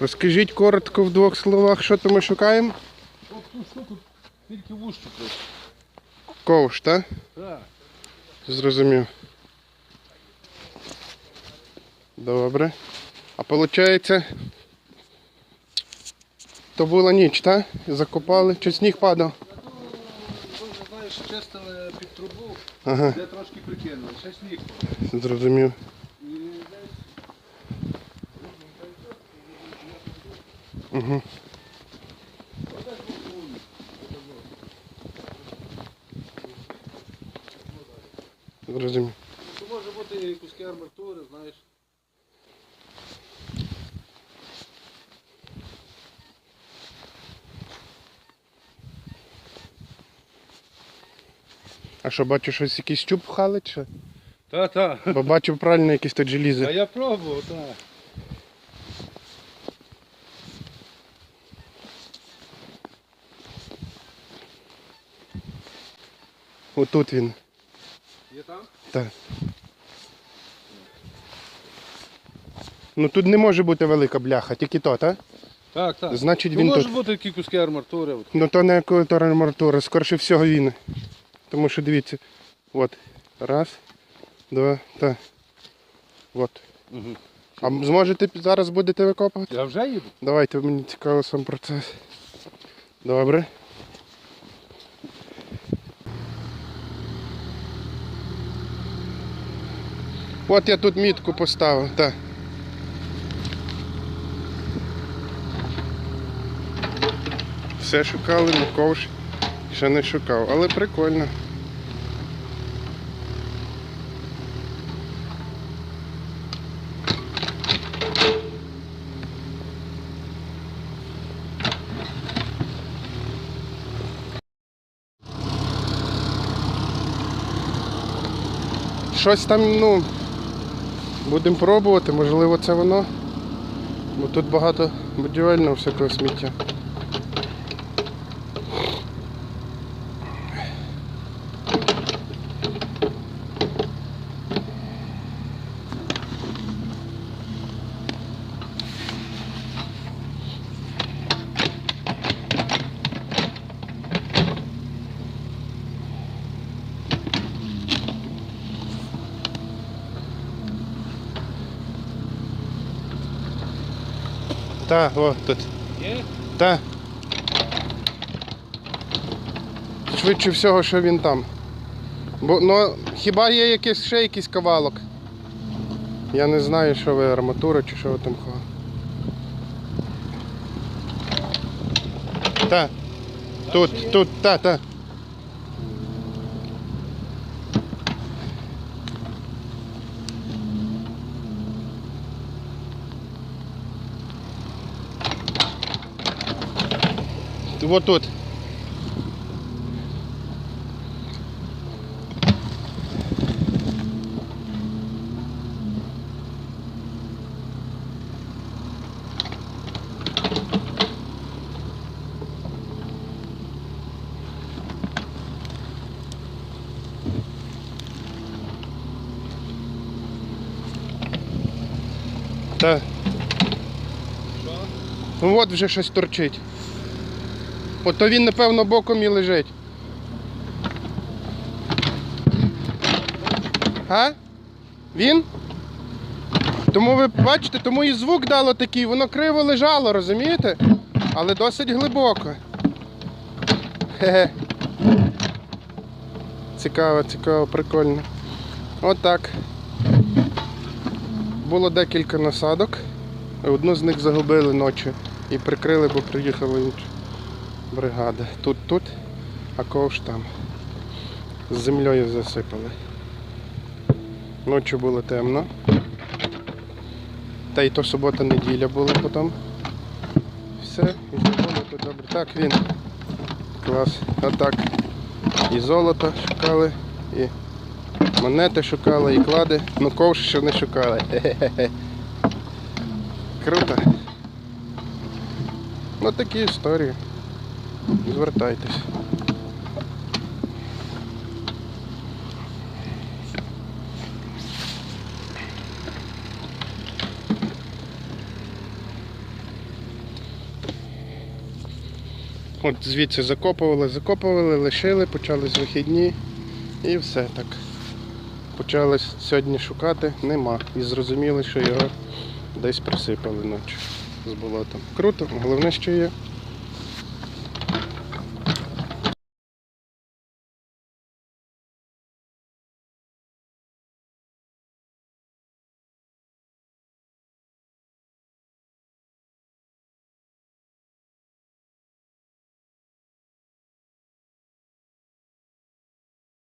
Розкажіть коротко в двох словах, що то ми шукаємо. От ту штуку тільки вущу просто. Ковш, так? Так. Зрозумів. Добре. А виходить, то була ніч, так? Закопали, чи сніг падав? Знаєш, чистили під трубу, Ага, де трошки прикинули. Ще сніг. зрозумів. І десь Угу. Зрозумів. то може бути і куски арматури, знаєш. А що, бачу, щось якийсь щуп пхали, чи? Та, та. Бо бачив правильно якісь тут А я пробував, так. Отут він. Є там? Так. Ну тут не може бути велика бляха, тільки то, так? Так, так. Значить Ну, може тут. бути такі куски арматури. От. Ну то не екватор арматура, скорше всього він. Тому що дивіться. От. Раз, два, та. От. Угу. А зможете зараз будете викопувати? Я вже їду. Давайте, мені цікаво сам процес. Добре. От я тут мітку поставив, так. Все шукали, на ковш ще не шукав, але прикольно. Щось там, ну, будемо пробувати, можливо це воно. Бо тут багато будівельного всякого сміття. Так, о, тут. Є? Так. Швидше всього, що він там. Бо ну, хіба є якийсь ще якийсь кавалок? Я не знаю, що ви арматура чи що ви там ховали. Так. Тут, тут, та, та. Вот тут. Що? Ну от вже щось торчить. Ото він, напевно, боком і лежить. А? Він? Тому ви бачите, тому і звук дало такий, воно криво лежало, розумієте? Але досить глибоко. Хе-хе. Цікаво, цікаво, прикольно. Отак. Було декілька насадок. Одну з них загубили ночі і прикрили, бо приїхала інша бригада. Тут тут, а ковш там. З землею засипали. Ночі було темно. Та й то субота-неділя була потім. Все, і зробили тут добре. Так він. Клас. Отак. І золото шукали, і монети шукали, і клади. Ну ковш ще не шукали. Хе-хе-хе. Круто. Ну такі історії звертайтесь. От звідси закопували, закопували, лишили, почались вихідні і все так. Почали сьогодні шукати, нема. І зрозуміли, що його десь присипали ночі з болотом. Круто, головне, що є.